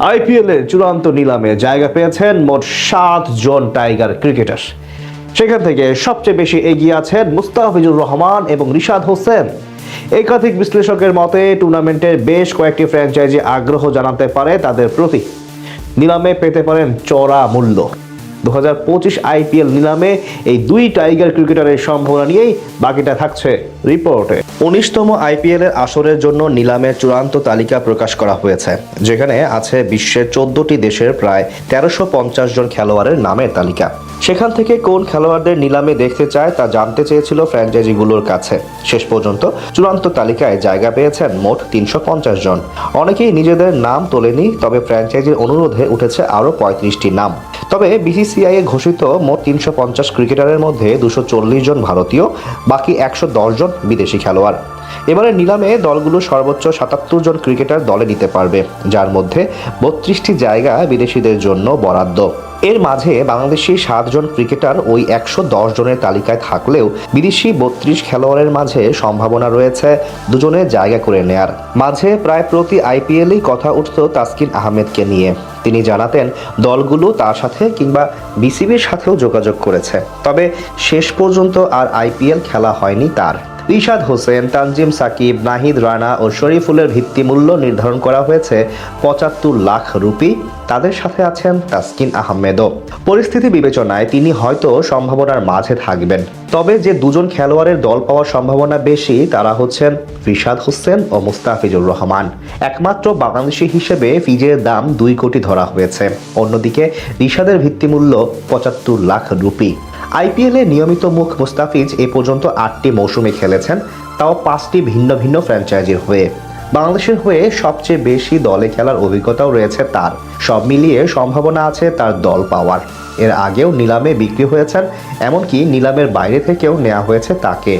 IPL এর চূড়ান্ত নিলামে জায়গা পেয়েছেন মোট সাত জন টাইগার ক্রিকেটার। সেখান থেকে সবচেয়ে বেশি এগিয়ে আছেন মুস্তাফিজুর রহমান এবং রিশাদ হোসেন। একাধিক বিশ্লেষকের মতে, টুর্নামেন্টের বেশ কয়েকটি ফ্র্যাঞ্চাইজি আগ্রহ জানাতে পারে তাদের প্রতি। নিলামে পেতে পারেন চড়া মূল্য। দু হাজার পঁচিশ আইপিএল নিলামে এই দুই টাইগার ক্রিকেটারের সম্ভাবনা নিয়েই বাকিটা থাকছে রিপোর্টে। উনিশতম আইপিএল এর আসরের জন্য নিলামের চূড়ান্ত তালিকা প্রকাশ করা হয়েছে, যেখানে আছে বিশ্বের চোদ্দটি দেশের প্রায় তেরোশো পঞ্চাশ জন খেলোয়াড়ের নামের তালিকা। সেখান থেকে কোন খেলোয়াড়দের নিলামে দেখতে চায় তা জানতে চেয়েছিল ফ্র্যাঞ্চাইজিগুলোর কাছে। শেষ পর্যন্ত চূড়ান্ত তালিকায় জায়গা পেয়েছেন মোট তিনশো পঞ্চাশ জন। অনেকেই নিজেদের নাম তোলেনি, তবে ফ্র্যাঞ্চাইজির অনুরোধে উঠেছে আরও পঁয়ত্রিশটি নাম। তবে বিসিসিআই ঘোষিত মোট তিনশো পঞ্চাশ ক্রিকেটারের মধ্যে দুশো জন ভারতীয়, বাকি একশো দশ জন বিদেশি খেলোয়াড়। এবারে নিলামে দলগুলো সর্বোচ্চ সাতাত্তর জন ক্রিকেটার দলে নিতে পারবে, যার মধ্যে বত্রিশটি জায়গা বিদেশিদের জন্য বরাদ্দ। এর মাঝে বাংলাদেশি সাতজন ক্রিকেটার ওই একশো দশ জনের তালিকায় থাকলেও বিদেশি বত্রিশ খেলোয়াড়ের মাঝে সম্ভাবনা রয়েছে দুজনে জায়গা করে নেয়ার। মাঝে প্রায় প্রতি আইপিএলেই কথা উঠত তাসকিন আহমেদকে নিয়ে। তিনি জানাতেন, দলগুলো তার সাথে কিংবা বিসিবির সাথেও যোগাযোগ করেছে। তবে শেষ পর্যন্ত আর আইপিএল খেলা হয়নি তার। রিশাদ হোসেন, তানজিম সাকিব, নাহিদ রানা ও শরীফুলের ভিত্তিমূল্য নির্ধারণ করা হয়েছে পঁচাত্তর লাখ রুপি। তাদের সাথে আছেন তাসকিন আহমেদও। পরিস্থিতি বিবেচনায় তিনি হয়তো সম্ভাবনার মাঝে থাকবেন। তবে যে দুজন খেলোয়াড়ের দল পাওয়ার সম্ভাবনা বেশি, তারা হচ্ছেন রিশাদ হোসেন ও মুস্তাফিজুর রহমান। একমাত্র বাংলাদেশি হিসেবে ফিজের দাম দুই কোটি ধরা হয়েছে। অন্যদিকে রিশাদের ভিত্তিমূল্য পঁচাত্তর লাখ রুপি। আইপিএলে নিয়মিত মুখ মুস্তাফিজ এ পর্যন্ত আটটি মৌসুমে খেলেছেন, তাও পাঁচটি ভিন্ন ভিন্ন ফ্র্যাঞ্চাইজির হয়ে। বাংলাদেশের হয়ে সবচেয়ে বেশি দলে খেলার অভিজ্ঞতাও রয়েছে তার। সব মিলিয়ে সম্ভাবনা আছে তার দল পাওয়ার। এর আগেও নিলামে বিক্রি হয়েছেন, এমনকি নিলামের বাইরে থেকেও নেওয়া হয়েছে তাকে।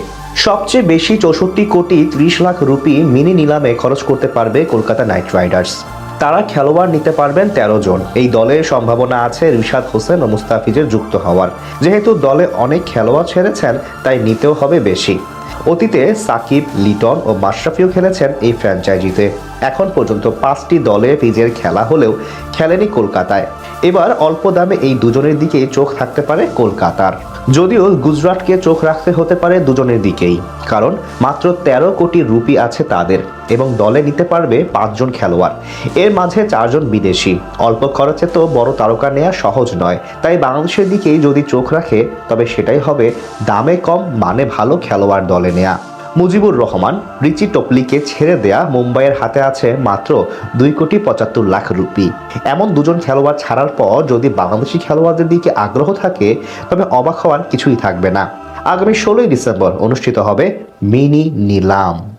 সবচেয়ে বেশি চৌষট্টি কোটি ত্রিশ লাখ রুপি মিনি নিলামে খরচ করতে পারবে কলকাতা নাইট রাইডার্স। তারা খেলোয়াড় নিতে পারবেন তেরো জন। এই দলের সম্ভাবনা আছে রিশাদ হোসেন ও মুস্তাফিজের যুক্ত হওয়ার। যেহেতু দলে অনেক খেলোয়াড় ছেড়েছেন, তাই নিতেও হবে বেশি। অতীতে সাকিব, লিটন ও মাশরাফিও খেলেছেন এই ফ্র্যাঞ্চাইজিতে। এখন পর্যন্ত পাঁচটি দলে ফিজের খেলা হলেও খেলেনি কলকাতায়। এবার অল্প দামে এই দুজনের দিকেই চোখ থাকতে পারে কলকাতার। যদিও গুজরাটকে চোখ রাখতে হতে পারে দুজনের দিকেই। কারণ মাত্র তেরো কোটি রুপি আছে তাদের এবং দলে নিতে পারবে পাঁচজন খেলোয়াড়। এর মাঝে চারজন বিদেশি। অল্প খরচে তো বড় তারকা নেওয়া সহজ নয়। তাই বাংলাদেশের দিকেই যদি চোখ রাখে, তবে সেটাই হবে দামে কম মানে ভালো খেলোয়াড় দলে নেয়া। মুজিবুর রহমান, রিচি টপলিকে ছেড়ে দেয়া মুম্বাইয়ের হাতে আছে মাত্র দুই কোটি পঁচাত্তর লাখ রুপি। এমন দুজন খেলোয়াড় ছাড়ার পর যদি বাংলাদেশি খেলোয়াড়দের দিকে আগ্রহ থাকে, তবে অবাক হওয়ার কিছুই থাকবে না। আগামী ষোলোই ডিসেম্বর অনুষ্ঠিত হবে মিনি নিলাম।